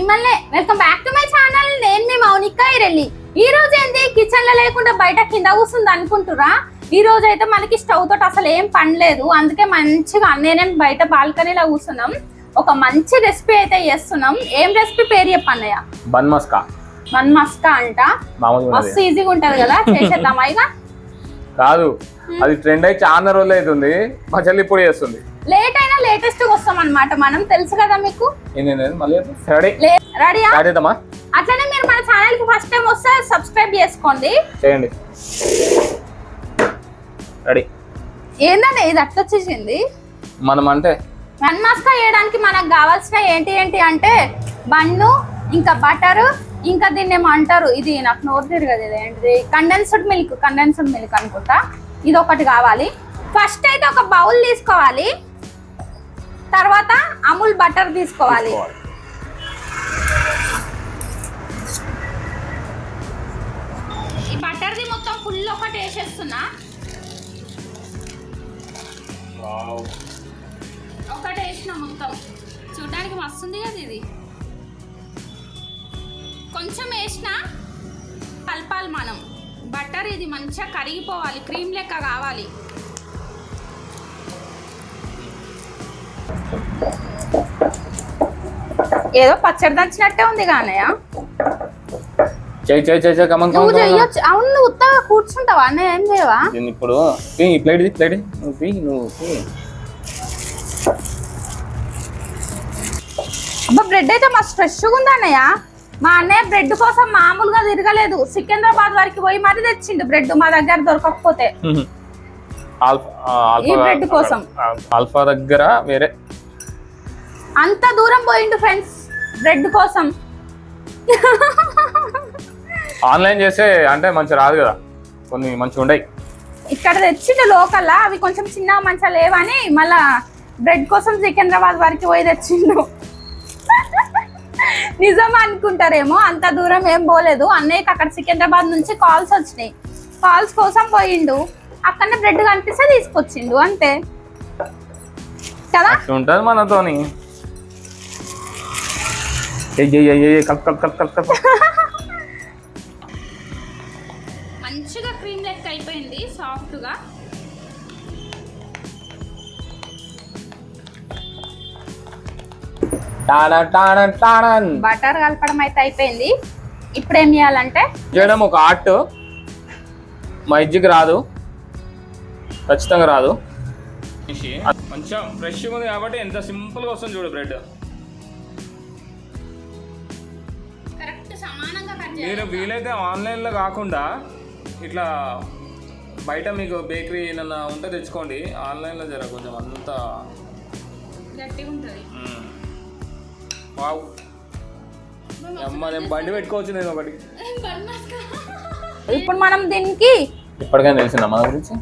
మిమ్మల్ని welcome back to my channel. నేను మీ మౌనిక ఇరెల్లి. ఈ రోజు ఏంది? కిచెన్లో లేకుండా బయట కింద కూర్చుంది అనుకుంటురా? ఈ రోజు అయితే మనకి స్టవ్ తోటి అసలు ఏం పని లేదు. అందుకే మంచిగా నేనే బయట బాల్కనీలో కూర్చున్నాం ఒక మంచి రెసిపీ అయితే చేస్తున్నాం. ఏం రెసిపీ పేరు చెప్పన్నయ్య బన్ మస్కా వన్ మస్కా అంట మస్తు. ఈజీగా ఉంటది కదా? చేసేద్దామా ఇక? కాదు. అది ట్రెండ్ అయి చాలా రోజులు అవుతుంది. మా చెల్లి ఇప్పుడు చేస్తుంది. లేట్ అయినా లేటెస్ట్ వస్తాం అన్నమాట మనం. తెలుసు కదా మీకు? అట్లనే మీరు మన ఛానల్కి ఫస్ట్ టైం వస్తే సబ్స్క్రైబ్ చేసుకోండి. చేయండి. రెడీ ఏందండి? ఇది అట్లా వచ్చేసింది? మనం అంటే? వన్ మాస్కా వేయడానికి మనకు కావాల్సిన ఏంటి ఏంటి అంటే బన్ను ఇంకా బటర్ ఇంకా దీన్ని ఏమో అంటారు. ఇది నాకు నోరు తిరగదు ఇది ఏంటిది? కండెన్స్డ్ మిల్క్ కండెన్స్డ్ మిల్క్ అనుకుంటా. ఇది ఒకటి కావాలి. ఫస్ట్ అయితే ఒక బౌల్ తీసుకోవాలి. తర్వాత అమూల్ బటర్ తీసుకోవాలి. ఈ బటర్ది మొత్తం ఫుల్ ఒకటి వేసేస్తున్నా. ఒకటి వేసిన మొత్తం. చూడడానికి మస్తుంది కదా ఇది. కొంచెం వేసిన కలపాలి మనం. బటర్ ఇది మంచిగా కరిగిపోవాలి క్రీమ్ లెక్క కావాలి. ఏదో పచ్చడి దంచినట్టే ఉంది కానయ్య చేయి చేయి చేయి చేయి కమన్ నువ్వు కమన్ చెయ్యొచ్చు. అవును నువ్వు ఉత్తగా కూర్చుంటావా? అన్నయ్య ఏం చేయవా? దీన్ని ఇప్పుడు ఈ ప్లేట్ ఇది ప్లేట్ నువ్వు తీ, నువ్వు తీ. అబ్బా బ్రెడ్ అయితే మస్తు ఫ్రెష్గా ఉంది అన్నయ్య. మా అన్నయ్య బ్రెడ్ కోసం మామూలుగా తిరగలేదు. సికింద్రాబాద్ వరకు పోయి మరీ తెచ్చిండు బ్రెడ్ మా దగ్గర దొరకకపోతే. ఈ బ్రెడ్ కోసం. ఆల్ఫా దగ్గర వేరే అంత దూరం పోయిండు ఫ్రెండ్స్ బ్రెడ్ కోసం. ఆన్లైన్ చేస్తే అంటే మంచి రాదు కదా కొన్ని మంచిగా ఉండయి. ఇక్కడ తెచ్చిండు లోకల్ అవి కొంచెం చిన్నగా మంచిగా లేవని మళ్ళా బ్రెడ్ కోసం సికింద్రాబాద్ వరకు పోయి తెచ్చిండు. నిజం అనుకుంటారేమో అంత దూరం ఏం పోలేదు. అన్నయ్యకి అక్కడ సికింద్రాబాద్ నుంచి కాల్స్ వచ్చినాయి. కాల్స్ కోసం పోయిండు. అక్కడనే బ్రెడ్ కనిపిస్తే తీసుకొచ్చిండు అంతే. కదా? ఉంటుంది మనతోని. Cup cup cup cup cup మంచిగా క్రీమ్ లెక్క అయిపోయింది సాఫ్ట్గా. బటర్ కలపడం అయితే అయిపోయింది. ఇప్పుడు ఏం చేయాలంటే చేయడం ఒక ఆర్ట్. మా ఇజ్జికి రాదు. ఖచ్చితంగా రాదు. మంచిగా ఫ్రెష్ ఉంది కాబట్టి ఎంత సింపుల్గా వస్తుంది చూడు బ్రెడ్. మీరు వీలైతే ఆన్లైన్లో కాకుండా ఇట్లా బయట మీకు బేకరీ ఏమన్నా ఉంటే తెచ్చుకోండి. ఆన్లైన్లో జర కొంచెం అంత. వావ్. అమ్మ నేను బండి పెట్టుకోవచ్చు నేను ఒకటి. ఇప్పుడు మనం దీనికి ఇప్పటికైనా తెలిసిందా మన గురించి?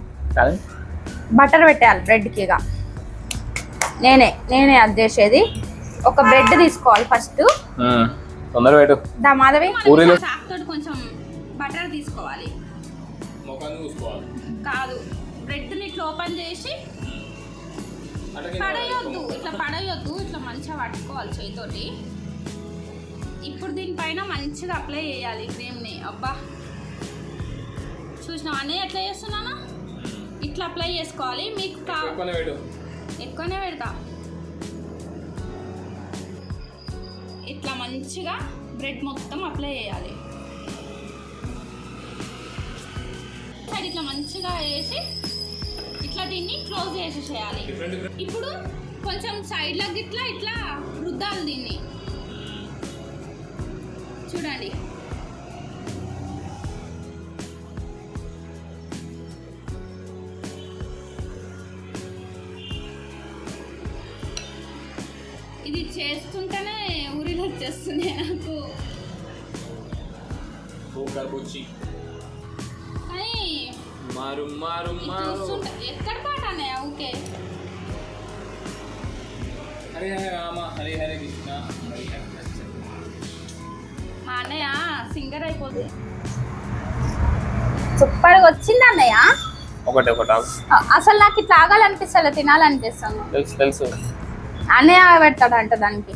బటర్ పెట్టాలి బ్రెడ్కి ఇక. నేనే నేనే అది చేసేది. ఒక బ్రెడ్ తీసుకోవాలి ఫస్ట్ మ్మ్. తొందరగా పెట్టు. దా మాధవి. పూరీలు. తోటి కొంచెం బటర్ తీసుకోవాలి. కాదు. బ్రెడ్ని ఇట్లా ఓపెన్ చేసి పడేయొద్దు. ఇట్లా పడేయొద్దు. ఇట్లా మంచిగా పట్టుకోవాలి చేయితోటి. ఇప్పుడు దీనిపైన మంచిగా అప్లై చేయాలి క్రీమ్ని అబ్బా. చూసినావా? నేను ఎట్లా చేస్తున్నాను? ఇట్లా అప్లై చేసుకోవాలి. మీకు ఎక్కువనే పెడతా. మంచిగా బ్రెడ్ మొత్తం అప్లై చేయాలి. సైడ్ ఇట్లా మంచిగా వేసి ఇట్లా దీన్ని క్లోజ్ చేసేసేయాలి ఇప్పుడు కొంచెం సైడ్లకు ఇట్లా ఇట్లా రుద్దాలి దీన్ని. చూడండి. ఇది చేస్తుంటేనే ఊరిలో వచ్చేస్తుంది నాకు సూపర్ బుచ్చి కానీ మారు మారు ఇది మారు చూస్తుంటే ఎక్కడ పాట అన్నయ్య ఓకే హరి హరి రామ హరి హరి కృష్ణ హరి హరి కృష్ణ. మా అన్నయ్య సింగర్ అయిపోతుంది సూపర్గా వచ్చింది అన్నయ్య ఒకటి అసలు నాకు ఇట్లా ఆగాలనిపిస్తలే తినాలనిపిస్తాను తెలుసు తెలుసు. అన్నయ్య పెడతాడంట దానికి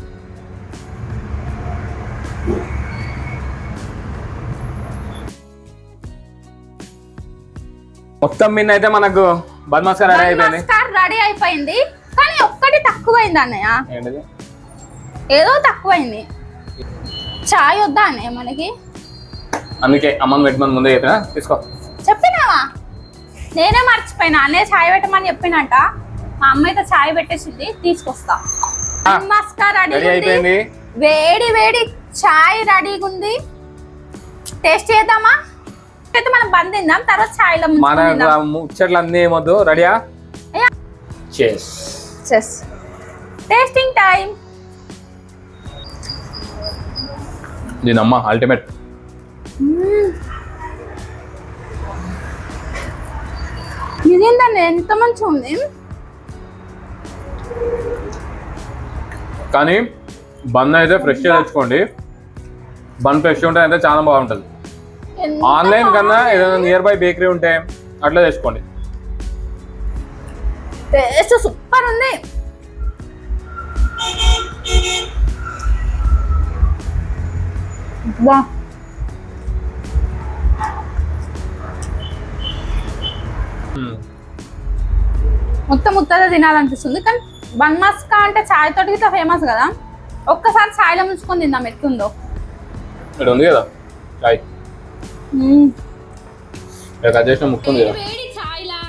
మొత్తం మీద అయితే మనకు బద్మాస్కర్ రెడీ అయిపోయింది. రెడీ అయిపోయింది. కానీ ఒక్కటి తక్కువైంది అన్నయ్య. ఏదో తక్కువైంది. చాయ్ వద్దా అన్నయ్య మనకి? అందుకే అమ్మని పెట్టమని ముందే చెప్పిన? తీసుకో. చెప్పినావా? నేనే మర్చిపోయినా. అన్నయ్య చాయ్ పెట్టమని చెప్పినంట. మా అమ్మ అయితే చాయ్ పెట్టేసింది తీసుకొస్తా. రెడీ రెడీ అయిపోయింది. వేడి వేడి చాయ్ రెడీగా ఉంది టేస్ట్ చేద్దామా? బంద్ తిందాం తర్వాత చాయ్లో మన ముచ్చట్లు అన్నీ ఏమొద్దు? రెడీయా? చేస్ చెస్ టేస్టింగ్ టైం దీని అమ్మ అల్టిమేట్ ఇదేంటండి ఎంత మంచిగా ఉంది? కానీ బన్ అయితే ఫ్రెష్గా తెచ్చుకోండి. బన్ ఫ్రెష్ ఉంటే అయితే చాలా బాగుంటుంది. ఆన్లైన్ కన్నా. ఏదైనా నియర్ బై బేకరీ ఉంటే అట్లా తెచ్చుకోండి టేస్ట్ సూపర్ ఉంది వా. మొత్తం ముత్తగా తినాలనిపిస్తుంది కానీ బన్ మస్కా అంటే చాయ్ తోటి ఇట్లా ఫేమస్ కదా ఒక్కసారి చాయ్లో ముంచుకొని తిందాం ఎట్లుందో ఇక్కడ ఉంది కదా చాయ్ ఇక్కడ కట్ చేసిన ముక్కు కదా వేడి చాయ్లా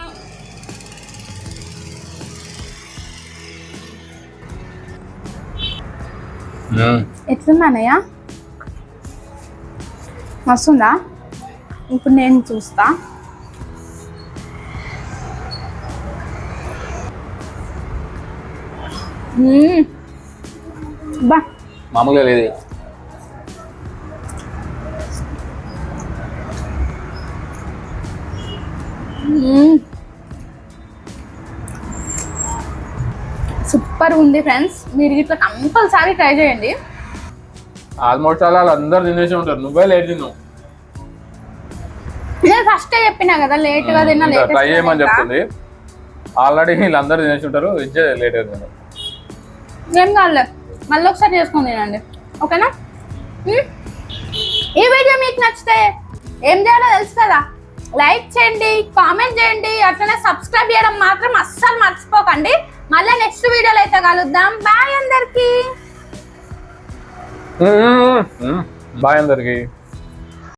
మ్మ్. ఎట్లుంది అన్నయ్య? మస్తుందా? ఇప్పుడు నేను చూస్తా. బా. మామూలుగా లేదు. సూపర్ ఉంది ఫ్రెండ్స్. మీరు ఇట్లా కంపల్సరీ ట్రై చేయండి. ఆల్మోస్ట్ అలా అందరు తినేసి ఉంటారు. నువ్వే లేట్ తిన్నావు. నేను ఫస్ట్ చెప్పినా కదా లేట్గా తిన్నా లేట్ ట్రై చేయమని చెప్తుంది. ఆల్రెడీ వీళ్ళందరూ తినేసి ఉంటారు. ఇచ్చే లేట్ అవుతుంది ఏం కాదులే. మళ్ళీ ఒకసారి చేసుకొని తినండి. ఓకేనా? ఈ వీడియో మీకు నచ్చితే ఏం చేయాలో తెలుసు కదా? లైక్ చేయండి కామెంట్ చేయండి అట్లనే సబ్స్క్రైబ్ చేయడం మాత్రం అస్సలు మర్చిపోకండి. మళ్ళీ నెక్స్ట్ వీడియోలో అయితే కలుద్దాం. బాయ్ అందరికీ. బాయ్ అందరికి.